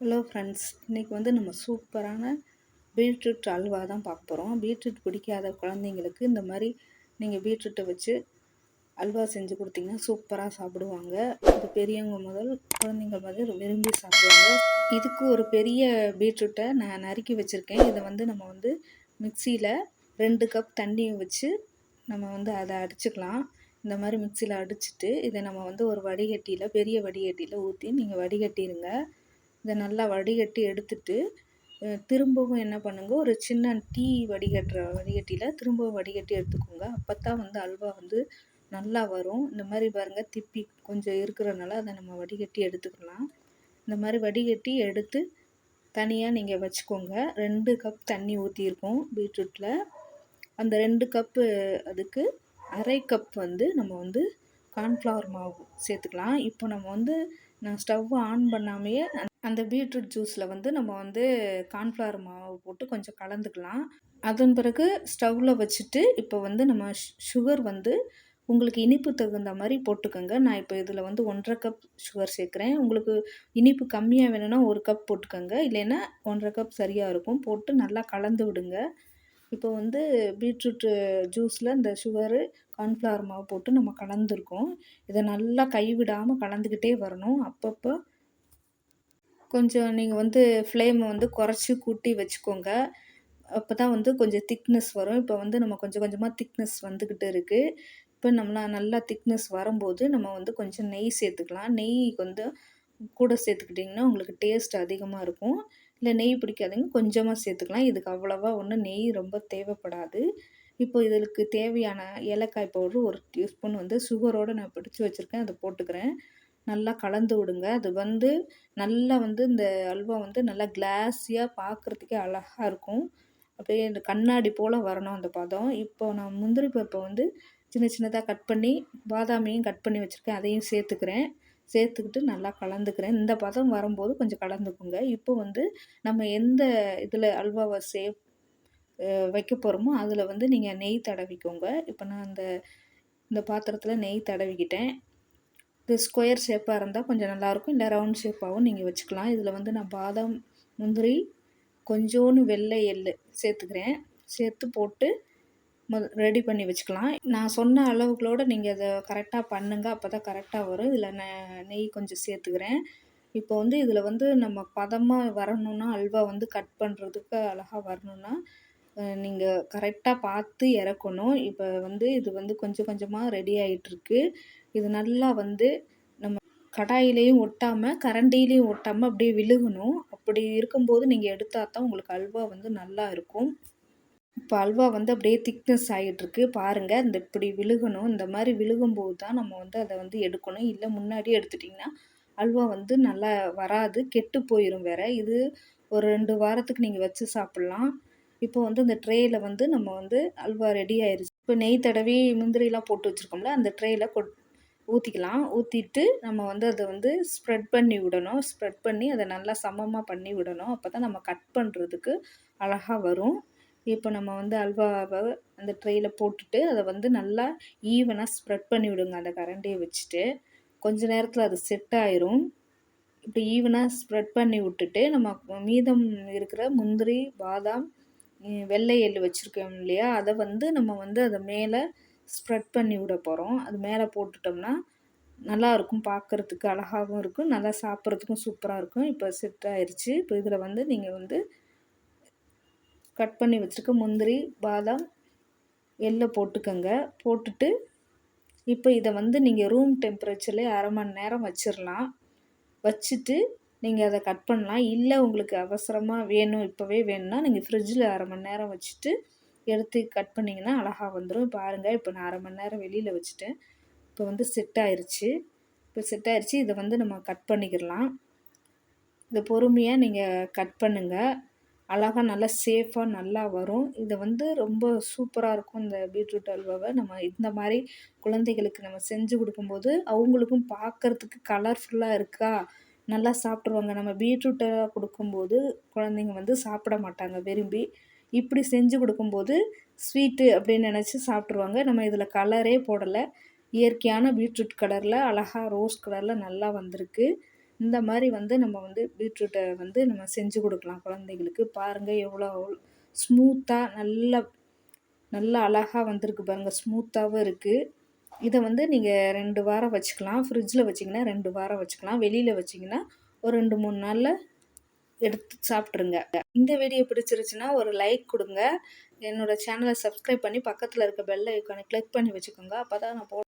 Hello friends இன்றைக்கி வந்து நம்ம சூப்பரான பீட்ரூட் அல்வா தான் பார்க்க போகிறோம் பீட்ரூட் பிடிக்காத குழந்தைங்களுக்கு இந்த மாதிரி நீங்கள் பீட்ரூட்டை வச்சு அல்வா செஞ்சு கொடுத்தீங்கன்னா சூப்பராக சாப்பிடுவாங்க. இது பெரியவங்க முதல் குழந்தைங்க முதல் விரும்பி சாப்பிடுவாங்க. இதுக்கு ஒரு பெரிய பீட்ரூட்டை நான் நறுக்கி வச்சுருக்கேன். இதை வந்து நம்ம வந்து மிக்சியில் ரெண்டு கப் தண்ணியை வச்சு நம்ம வந்து அதை அடிச்சுக்கலாம். இந்த மாதிரி மிக்சியில் அடிச்சுட்டு இதை நம்ம வந்து ஒரு வடிகட்டியில் பெரிய வடிகட்டியில் ஊற்றி நீங்கள் வடிகட்டிடுங்க இதை நல்லா வடிகட்டி எடுத்துட்டு திரும்பவும் என்ன பண்ணுங்க ஒரு சின்ன டீ வடிகட்டுற வடிகட்டியில் திரும்பவும் வடிகட்டி எடுத்துக்கோங்க. அப்போ தான் வந்து அல்வா வந்து நல்லா வரும். இந்த மாதிரி பாருங்கள் திப்பி கொஞ்சம் இருக்கிறனால அதை நம்ம வடிகட்டி எடுத்துக்கலாம். இந்த மாதிரி வடிகட்டி எடுத்து தனியாக நீங்கள் வச்சுக்கோங்க. ரெண்டு கப் தண்ணி ஊற்றியிருக்கோம் பீட்ரூட்டில் அந்த ரெண்டு கப்பு அதுக்கு அரை கப் வந்து நம்ம வந்து கார்ன்ஃப்ளவர் மாவு சேர்த்துக்கலாம். இப்போ நம்ம வந்து நான் ஸ்டவ் ஆன் பண்ணாமையே அந்த பீட்ரூட் ஜூஸில் வந்து நம்ம வந்து கார்ன்ஃப்ளவர் மாவு போட்டு கொஞ்சம் கலந்துக்கலாம். அதன் பிறகு ஸ்டவ்வில் வச்சுட்டு இப்போ வந்து நம்ம சுகர் வந்து உங்களுக்கு இனிப்பு தகுந்த மாதிரி போட்டுக்கோங்க. நான் இப்போ இதில் வந்து ஒன்றரை கப் சுகர் சேர்க்குறேன். உங்களுக்கு இனிப்பு கம்மியாக வேணும்னா ஒரு கப் போட்டுக்கோங்க. இல்லைன்னா ஒன்றரை கப் சரியாக இருக்கும். போட்டு நல்லா கலந்து விடுங்க. இப்போ வந்து பீட்ரூட்டு ஜூஸில் இந்த சுகரு கார்ன்ஃப்ளவர் மாவு போட்டு நம்ம கலந்துருக்கோம். இதை நல்லா கைவிடாமல் கலந்துக்கிட்டே வரணும். அப்பப்போ கொஞ்சம் நீங்கள் வந்து ஃப்ளேமை வந்து குறைச்சி கூட்டி வச்சுக்கோங்க. அப்போ தான் வந்து கொஞ்சம் திக்னஸ் வரும். இப்போ வந்து நம்ம கொஞ்சம் கொஞ்சமாக திக்னஸ் வந்துக்கிட்டு இருக்குது இப்போ நம்மளா நல்லா திக்னஸ் வரும்போது நம்ம வந்து கொஞ்சம் நெய் சேர்த்துக்கலாம். நெய் வந்து கூட சேர்த்துக்கிட்டிங்கன்னா உங்களுக்கு டேஸ்ட் அதிகமாக இருக்கும். இல்லை நெய் பிடிக்காதீங்க. கொஞ்சமாக சேர்த்துக்கலாம். இதுக்கு அவ்வளோவா ஒன்றும் நெய் ரொம்ப தேவைப்படாது. இப்போ இதற்கு தேவையான ஏலக்காய் பவுடர் ஒரு டீஸ்பூன் வந்து சுகரோடு நான் பிடிச்சி வச்சுருக்கேன். அதை போட்டுக்கிறேன். நல்லா கலந்து விடுங்க. அது வந்து நல்லா வந்து இந்த அல்வா வந்து நல்லா கிளாஸியாக பார்க்குறதுக்கே அழகாக இருக்கும். அப்படியே இந்த கண்ணாடி போல் வரணும் அந்த பதம். இப்போ நான் முந்திரி பருப்பை வந்து சின்ன சின்னதாக கட் பண்ணி பாதாமியும் கட் பண்ணி வச்சுருக்கேன். அதையும் சேர்த்துக்கிறேன். சேர்த்துக்கிட்டு நல்லா கலந்துக்கிறேன். இந்த பதம் வரும்போது கொஞ்சம் கலந்துக்குங்க. இப்போ வந்து நம்ம எந்த இதில் அல்வாவை சே வைக்க போகிறோமோ அதில் வந்து நீங்கள் நெய் தடவிக்கோங்க. இப்போ நான் அந்த இந்த பாத்திரத்தில் நெய் தடவிக்கிட்டேன். இது ஸ்கொயர் ஷேப்பாக இருந்தால் கொஞ்சம் நல்லாயிருக்கும் இல்லை ரவுண்ட் ஷேப்பாகவும் நீங்கள் வச்சுக்கலாம். இதில் வந்து நான் பாதாம் முந்திரி கொஞ்சோன்னு வெள்ளை எள் சேர்த்துக்கிறேன். சேர்த்து போட்டு ரெடி பண்ணி வச்சுக்கலாம். நான் சொன்ன அளவுகளோடு நீங்கள் அதை கரெக்டாக பண்ணுங்கள் அப்போ தான் கரெக்டாக வரும். இதில் நான் நெய் கொஞ்சம் சேர்த்துக்கிறேன். இப்போ வந்து இதில் வந்து நம்ம பதமாக வரணுன்னா அல்வா வந்து கட் பண்ணுறதுக்கு அழகாக வரணுன்னா நீங்கள் கரெக்டாக பார்த்து இறக்கணும். இப்போ வந்து இது வந்து கொஞ்சம் கொஞ்சமாக ரெடி ஆகிட்டுருக்கு இது நல்லா வந்து நம்ம கடாயிலையும் ஒட்டாமல் கரண்டிலையும் ஒட்டாமல் அப்படியே விழுகணும். அப்படி இருக்கும்போது நீங்கள் எடுத்தால் தான் உங்களுக்கு அல்வா வந்து நல்லா இருக்கும். இப்போ அல்வா வந்து அப்படியே திக்னஸ் ஆகிட்டுருக்கு பாருங்கள் இந்த இப்படி விழுகணும். இந்த மாதிரி விழுகும்போது தான் நம்ம வந்து அதை வந்து எடுக்கணும். இல்லை முன்னாடி எடுத்துட்டிங்கன்னா அல்வா வந்து நல்லா வராது கெட்டு போயிடும் வேற. இது ஒரு ரெண்டு வாரத்துக்கு நீங்கள் வச்சு சாப்பிட்லாம். இப்போ வந்து அந்த ட்ரேயில் வந்து நம்ம வந்து அல்வா ரெடி ஆயிடுச்சு இப்போ நெய் தடவி முந்திரிலாம் போட்டு வச்சுருக்கோம்ல அந்த ட்ரேயில் கொட் ஊற்றிக்கலாம் ஊற்றிட்டு நம்ம வந்து அதை வந்து ஸ்ப்ரெட் பண்ணி விடணும். ஸ்ப்ரெட் பண்ணி அதை நல்லா சமமாக பண்ணி விடணும். அப்போ தான் நம்ம கட் பண்ணுறதுக்கு அழகாக வரும். இப்போ நம்ம வந்து அல்வாவை அந்த ட்ரெயில் போட்டுட்டு அதை வந்து நல்லா ஈவனாக ஸ்ப்ரெட் பண்ணி விடுங்க. அந்த கரண்டியை வச்சுட்டு கொஞ்ச நேரத்தில் அது செட் ஆயிரும். இப்படி ஈவனாக ஸ்ப்ரெட் பண்ணி விட்டுட்டு நம்ம மீதம் இருக்கிற முந்திரி பாதாம் வெள்ளை எள் வச்சுருக்கோம் இல்லையா? அதை வந்து நம்ம வந்து அதை மேலே ஸ்ப்ரெட் பண்ணி விட போகிறோம் அது மேலே போட்டுட்டோம்னா நல்லாயிருக்கும் பார்க்குறதுக்கு அழகாகவும் இருக்கும். நல்லா சாப்பிட்றதுக்கும் சூப்பராக இருக்கும். இப்போ செட் ஆயிடுச்சு இப்போ இதில் வந்து நீங்கள் வந்து கட் பண்ணி வச்சுருக்க முந்திரி பாதாம் எள்ளை போட்டுக்கோங்க. போட்டுட்டு இப்போ இதை வந்து நீங்கள் ரூம் டெம்பரேச்சர்லேயே அரை மணி நேரம் வச்சிடலாம் வச்சுட்டு நீங்கள் அதை கட் பண்ணலாம். இல்லை உங்களுக்கு அவசரமாக வேணும் இப்போவே வேணும்னா நீங்கள் ஃப்ரிட்ஜில் அரை மணி நேரம் வச்சுட்டு எடுத்து கட் பண்ணிங்கன்னா அழகாக வந்துடும் பாருங்கள் இப்போ நான் அரை மணி நேரம் வெளியில் வச்சுட்டேன். இப்போ வந்து செட் ஆயிடுச்சு இப்போ செட் ஆயிடுச்சு இதை வந்து நம்ம கட் பண்ணிக்கிடலாம். இதை பொறுமையாக நீங்கள் கட் பண்ணுங்கள் அழகாக நல்லா சேஃபாக நல்லா வரும். இதை வந்து ரொம்ப சூப்பராக இருக்கும் இந்த பீட்ரூட் அல்வாவை. நம்ம இந்த மாதிரி குழந்தைகளுக்கு நம்ம செஞ்சு கொடுக்கும்போது அவங்களுக்கும் பார்க்குறதுக்கு கலர்ஃபுல்லாக இருக்கா? நல்லா சாப்பிட்ருவாங்க நம்ம பீட்ரூட்டை கொடுக்கும்போது குழந்தைங்க வந்து சாப்பிட மாட்டாங்க விரும்பி. இப்படி செஞ்சு கொடுக்கும்போது ஸ்வீட்டு அப்படின்னு நினச்சி சாப்பிட்ருவாங்க நம்ம இதில் கலரே போடலை. இயற்கையான பீட்ரூட் கலரில் அழகாக ரோஸ் கலரில் நல்லா வந்திருக்கு. இந்த மாதிரி வந்து நம்ம வந்து பீட்ரூட்டை வந்து நம்ம செஞ்சு கொடுக்கலாம் குழந்தைங்களுக்கு பாருங்கள் எவ்வளோ ஸ்மூத்தாக நல்லா நல்லா அழகாக வந்திருக்கு பாருங்கள் ஸ்மூத்தாகவும் இருக்குது இதை வந்து நீங்கள் ரெண்டு வாரம் வச்சுக்கலாம். ஃப்ரிட்ஜில் வச்சிங்கன்னா ரெண்டு வாரம் வச்சுக்கலாம். வெளியில் வச்சிங்கன்னா ஒரு ரெண்டு மூணு நாளில் எடுத்து சாப்பிட்ருங்க இந்த வீடியோ பிடிச்சிருச்சுன்னா ஒரு லைக் கொடுங்க. என்னோடய சேனலை சப்ஸ்கிரைப் பண்ணி பக்கத்தில் இருக்க பெல் ஐக்கானை கிளிக் பண்ணி வச்சுக்கோங்க. அப்போ தான் நான் போ